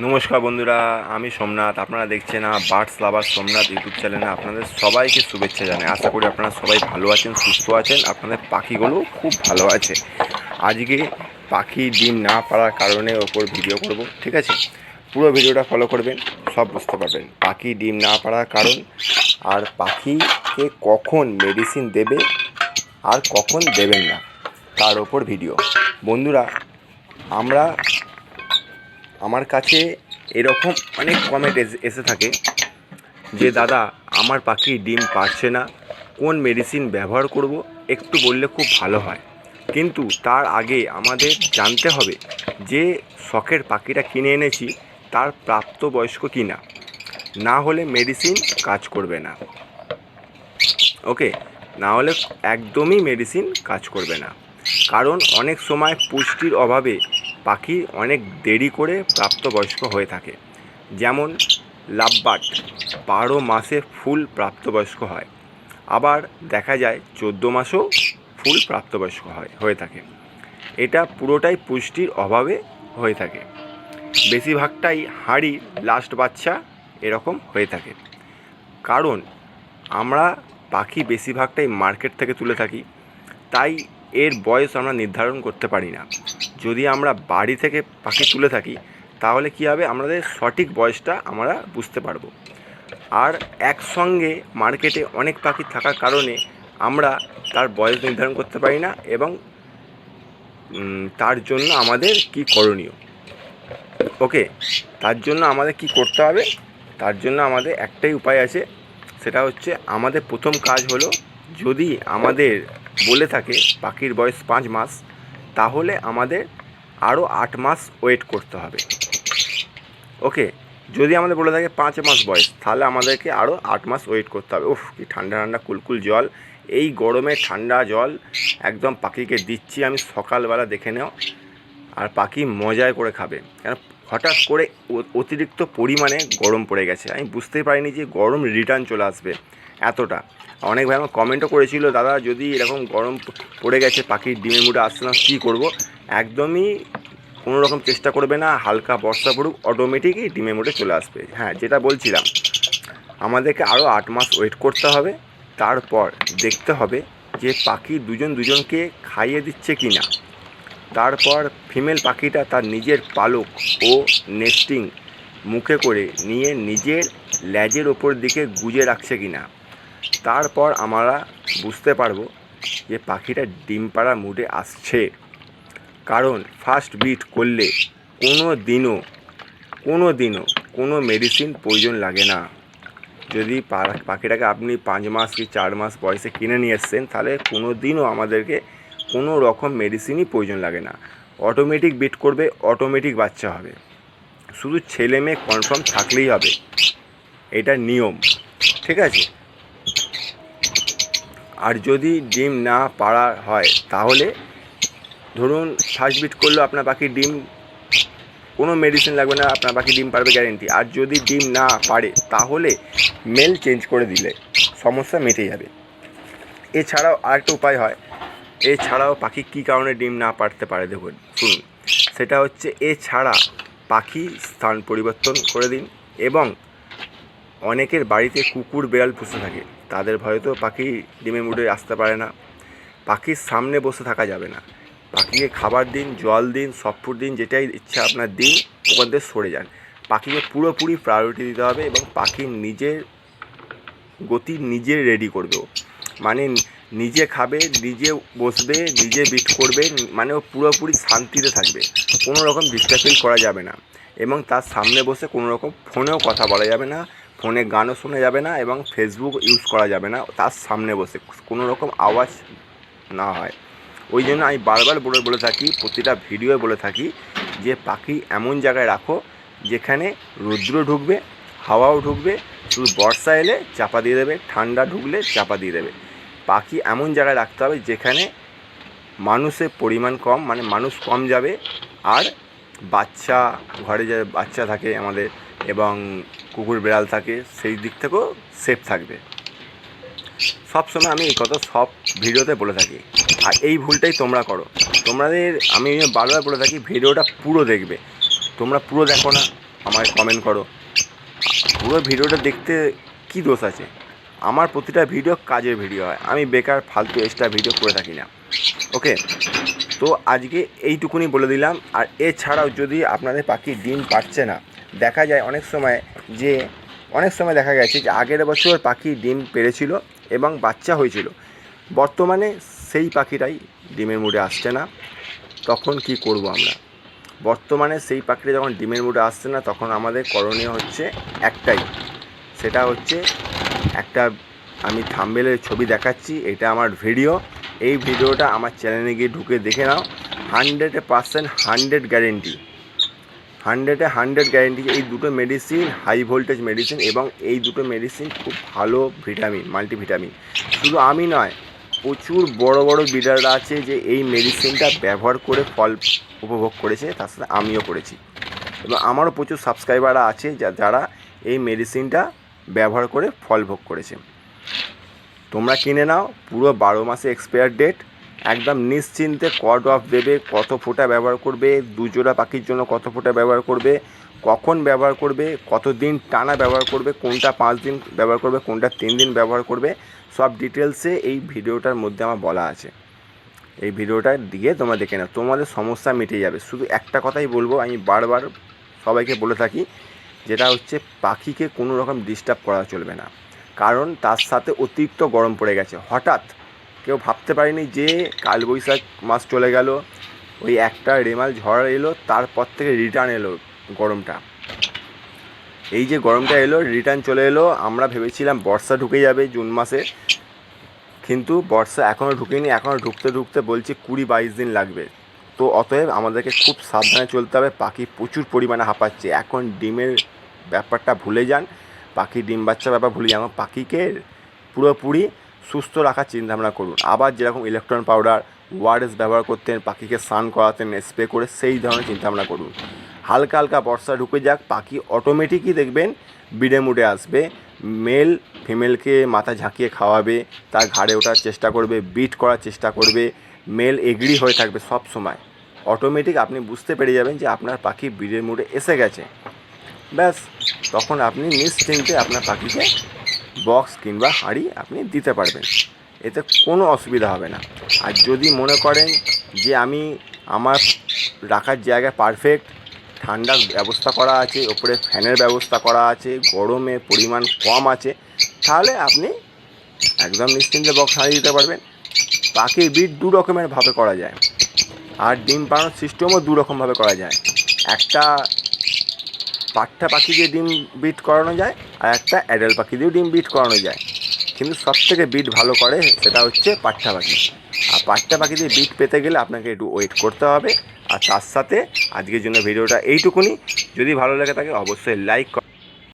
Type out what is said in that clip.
নমস্কার বন্ধুরা, আমি সোমনাথ। আপনারা দেখছেন বার্ডস লাভার সোমনাথ ইউটিউব চ্যানেলে আপনাদের সবাইকে শুভেচ্ছা জানাই। আশা করি আপনারা সবাই ভালো আছেন, সুস্থ আছেন। আপনাদের পাখিগুলো খুব ভালো আছে। আজকে পাখি ডিম না পারার কারণে ওপর ভিডিও করব, ঠিক আছে? পুরো ভিডিওটা ফলো করবেন, সব বুঝতে পারবেন। পাখি ডিম না পারার কারণ আর পাখিকে কখন মেডিসিন দেবে আর কখন দেবেন না, তার ওপর ভিডিও। বন্ধুরা, আমরা আমার কাছে এরকম অনেক কমেন্ট এসে থাকে যে, দাদা, আমার পাখি ডিম পারছে না। কোন মেডিসিন ব্যবহার করব? একটু বললে খুব ভালো হয়। কিন্তু তার আগে আমাদের জানতে হবে যে, শখের পাখিটা কিনে এনেছি, তার প্রাপ্তবয়স্ক কি না না হলে মেডিসিন কাজ করবে না। ওকে? না হলে একদমই মেডিসিন কাজ করবে না। কারণ অনেক সময় পুষ্টির অভাবে পাখি অনেক দেরি করে প্রাপ্তবয়স্ক হয়ে থাকে। যেমন লাভবার্ড, বারো মাসে ফুল প্রাপ্তবয়স্ক হয়। আবার দেখা যায় চোদ্দ মাসেও ফুল প্রাপ্তবয়স্ক হয়, হয়ে থাকে। এটা পুরোটাই পুষ্টির অভাবে হয়ে থাকে। বেশিরভাগটাই হাঁড়ি লাস্ট বাচ্চা এরকম হয়ে থাকে। কারণ আমরা পাখি বেশিরভাগটাই মার্কেট থেকে তুলে থাকি। তাই এর বয়স আমরা নির্ধারণ করতে পারি না। যদি আমরা বাড়ি থেকে পাখি তুলে থাকি, তাহলে কী হবে? আমাদের সঠিক বয়সটা আমরা বুঝতে পারব। আর একসঙ্গে মার্কেটে অনেক পাখি থাকার কারণে আমরা তার বয়স নির্ধারণ করতে পারি না এবং তার জন্য আমাদের কি করণীয়? ওকে, তার জন্য আমাদের কি করতে হবে? তার জন্য আমাদের একটাই উপায় আছে, সেটা হচ্ছে আমাদের প্রথম কাজ হলো যদি আমাদের বলে থাকে পাখির বয়স পাঁচ মাস, তাহলে আমাদের আরও আট মাস ওয়েট করতে হবে। ওকে, যদি আমাদের বলে থাকে পাঁচ মাস বয়স, তাহলে আমাদেরকে আরও আট মাস ওয়েট করতে হবে। উফ, কি ঠান্ডা ঠান্ডা কুলকুল জল। এই গরমে ঠান্ডা জল একদম পাখিকে দিচ্ছি আমি সকালবেলা দেখে নেও। আর পাখি মজায় করে খাবে। কেন হঠাৎ করে অতিরিক্ত পরিমাণে গরম পড়ে গেছে। আমি বুঝতেই পারিনি যে গরম রিটার্ন চলে আসবে এতটা। অনেক ভাই আমার কমেন্টও করেছিল, দাদা, যদি এরকম গরম পড়ে গেছে, পাখির ডিমের মুডে আসছে না কী করব? একদমই কোনো রকম চেষ্টা করবে না, হালকা বর্ষা পড়ুক অটোমেটিকই ডিমের মুডে চলে আসবে। হ্যাঁ যেটা বলছিলাম, আমাদেরকে আরও আট মাস ওয়েট করতে হবে, তারপর দেখতে হবে যে পাখি দুজন দুজনকে খাইয়ে দিচ্ছে কি না তারপর ফিমেল পাখিটা তার নিজের পালক ও নেস্টিং মুখে করে নিয়ে নিজের ল্যাজের ওপর দিকে গুজে রাখছে কি না তারপর আমরা বুঝতে পারব যে পাখিটা ডিম পাড়া মুডে আসছে। কারণ ফার্স্ট বিট করলে কোনো দিনও কোনো দিনও কোনো মেডিসিন প্রয়োজন লাগে না। যদি পাখিটাকে আপনি পাঁচ মাস কি চার মাস বয়সে কিনে নিয়ে এসছেন, তাহলে কোনো দিনও আমাদেরকে কোনো রকম মেডিসিনই প্রয়োজন লাগে না। অটোমেটিক বিট করবে অটোমেটিক বাচ্চা হবে। শুধু ছেলে মেয়ে কনফার্ম থাকলেই হবে। এটা নিয়ম, ঠিক আছে? আর যদি ডিম না পাড়া হয়, তাহলে ধরুন ফার্স্ট বিট করল, আপনার পাখি ডিম, কোনো মেডিসিন লাগবে না, আপনার পাখি ডিম পারবে গ্যারেন্টি আর যদি ডিম না পারে তাহলে মেল চেঞ্জ করে দিলে, সমস্যা মিটে যাবে। এছাড়াও আরেকটা উপায় হয় এছাড়াও পাখি কী কারণে ডিম না পারতে পারে দেখুন, শুনুন। সেটা হচ্ছে এছাড়া পাখি স্থান পরিবর্তন করে দিন এবং অনেকের বাড়িতে কুকুর, বেড়াল পুষে থাকে। তাদের ভয়ে তো পাখি ডিমের মুডে আসতে পারে না। পাখির সামনে বসে থাকা যাবে না। পাখিকে খাবার দিন, জল দিন সব ফুড দিন, যেটাই ইচ্ছা আপনার দিন, ওখান থেকে সরে যান। পাখিকে পুরোপুরি প্রায়োরিটি দিতে হবে এবং পাখি নিজের গতি নিজে রেডি করবে মানে নিজে খাবে, নিজে বসবে, নিজে বিট করবে মানে ও পুরোপুরি শান্তিতে থাকবে। কোনো রকম ডিস্টার্বেল করা যাবে না। এবং তার সামনে বসে কোনো রকম ফোনেও কথা বলা যাবে না, ফোনে গানও শোনা যাবে না এবং ফেসবুক ইউজ করা যাবে না, তার সামনে বসে কোনো রকম আওয়াজ না হয়। ওই জন্য আমি বারবার বলে বলে থাকি, প্রতিটা ভিডিওয়ে বলে থাকি যে, পাখি এমন জায়গায় রাখো যেখানে রৌদ্র ঢুকবে, হাওয়াও ঢুকবে, শুধু বর্ষা এলে চাপা দিয়ে দেবে, ঠান্ডা ঢুকলে চাপা দিয়ে দেবে। পাখি এমন জায়গায় রাখতে হবে যেখানে মানুষের পরিমাণ কম মানে মানুষ কম যাবে আর বাচ্চা ঘরে যে বাচ্চা থাকে আমাদের এবং কুকুর বিড়াল থাকে, সেই দিক থেকেও সেফ থাকবে। সব সময় আমি এই কথা সব ভিডিওতে বলে থাকি। আর এই ভুলটাই তোমরা করো। তোমাদের, আমি বারবার বলে থাকি, ভিডিওটা পুরো দেখবে। তোমরা পুরো দেখো না, আমায় কমেন্ট করো। পুরো ভিডিওটা দেখতে কি দোষ আছে? আমার প্রতিটা ভিডিও কাজের ভিডিও হয়। আমি বেকার, ফালতু এক্সট্রা ভিডিও করে থাকি না। ওকে? তো আজকে এইটুকুনি বলে দিলাম। আর এছাড়াও যদি আপনাদের পাখি ডিম পাচ্ছে না, দেখা যায় অনেক সময় যে, অনেক সময় দেখা গেছে যে, আগের বছর পাখি ডিম পেরেছিল এবং বাচ্চা হয়েছিল। বর্তমানে সেই পাখিটাই ডিমের মুডে আসছে না। তখন কি করব আমরা? বর্তমানে সেই পাখিটা যখন ডিমের মুডে আসছে না, তখন আমাদের করণীয় হচ্ছে একটাই। সেটা হচ্ছে একটা আমি থাম্বেলের ছবি দেখাচ্ছি, এটা আমার ভিডিও এই ভিডিওটা আমার চ্যানেলে গিয়ে ঢুকে দেখে নাও। হান্ড্রেডে পার্সেন্ট হান্ড্রেড গ্যারেন্টি হান্ড্রেডে হান্ড্রেড গ্যারেন্টি এই দুটো মেডিসিন হাই ভোল্টেজ মেডিসিন এবং এই দুটো মেডিসিন খুব ভালো ভিটামিন মাল্টিভিটামিন শুধু আমি নয়, প্রচুর বড় বড় বিডাররা আছে যে এই মেডিসিনটা ব্যবহার করে ফল উপভোগ করেছে, তার সাথে আমিও করেছি। এবং আমারও প্রচুর সাবস্ক্রাইবাররা আছে যারা এই মেডিসিনটা ব্যবহার করে ফল ভোগ করেছে। তোমরা কিনে নাও, পুরো বারো মাসে এক্সপায়ার ডেট একদম নিশ্চিন্তে কট অফ দেবে, কত ফোঁটা ব্যবহার করবে, দুজোড়া পাখির জন্য কত ফোঁটা ব্যবহার করবে, কখন ব্যবহার করবে কত দিন টানা ব্যবহার করবে, কোনটা পাঁচ দিন ব্যবহার করবে, কোনটা তিন দিন ব্যবহার করবে, সব ডিটেলসে এই ভিডিওটার মধ্যে আমার বলা আছে। এই ভিডিওটা দিয়ে তোমরা দেখে নাও, তোমাদের সমস্যা মিটে যাবে। শুধু একটা কথাই বলব, আমি বারবার সবাইকে বলে থাকি যেটা হচ্ছে পাখিকে কোনো রকম ডিস্টার্ব করা চলবে না। কারণ তার সাথে অতিরিক্ত গরম পড়ে গেছে। হঠাৎ কেউ ভাবতে পারেনি যে কালবৈশাখ মাস চলে গেল, ওই একটা রেমাল ঝড় এলো, তারপর থেকে রিটার্ন এলো গরমটা। এই যে গরমটা এলো রিটার্ন চলে এলো, আমরা ভেবেছিলাম বর্ষা ঢুকে যাবে জুন মাসে। কিন্তু বর্ষা এখনও ঢুকেনি এখনও ঢুকতে ঢুকতে বলছে কুড়ি বাইশ দিন লাগবে। তো অতএব আমাদেরকে খুব সাবধানে চলতে হবে। পাখি প্রচুর পরিমাণে হাঁপাচ্ছে। এখন ডিমের ব্যাপারটা ভুলে যান। পাখি ডিম বাচ্চা ব্যাপার ভুলে যান। পাখিকে পুরোপুরি সুস্থ রাখার চিন্তাভাবনা করুন। আবার যেরকম ইলেকট্রন পাউডার ওয়ারেস ব্যবহার করতেন, পাখিকে স্নান করাতেন স্প্রে করে সেই ধরনের চিন্তাভাবনা করুন। হালকা হালকা বর্ষা ঢুকে যাক। পাখি অটোমেটিকই দেখবেন বিড়ে মুড়ে আসবে। মেল ফিমেলকে মাথা ঝাঁকিয়ে খাওয়াবে। তার ঘাড়ে ওঠার চেষ্টা করবে বিট করার চেষ্টা করবে। মেল এগ্রি হয়ে থাকবে সব সময়। অটোমেটিক আপনি বুঝতে পেরে যাবেন যে আপনার পাখি বিড়ের মুড়ে এসে গেছে। ব্যাস, তখন আপনি নিশ্চিন্তে আপনার পাখিকে বক্স কিংবা হাঁড়ি আপনি দিতে পারবেন। এতে কোনো অসুবিধা হবে না। আর যদি মনে করেন যে আমি আমার রাখার জায়গা পারফেক্ট ঠান্ডার ব্যবস্থা করা আছে, ওপরে ফ্যানের ব্যবস্থা করা আছে, গরমে পরিমাণ কম আছে, তাহলে আপনি একদম নিশ্চিন্তে বক্স হারিয়ে দিতে পারবেন। পাখির বিট দু রকমের ভাবে করা যায়। আর ডিম পাড়ানোর সিস্টেমও দু রকমভাবে করা যায়। একটা পাট্টা পাখি দিয়ে ডিম বিট করানো যায়, আর একটা অ্যাডাল্ট পাখি দিয়েও ডিম বিট করানো যায়। কিন্তু সব থেকে বিট ভালো করে সেটা হচ্ছে পাট্টা পাখি। আর পাট্টা পাখি দিয়ে বিট পেতে গেলে আপনাকে একটু ওয়েট করতে হবে। আর তার সাথে আজকের জন্য ভিডিওটা এইটুকুনি। যদি ভালো লাগে থাকে অবশ্যই লাইক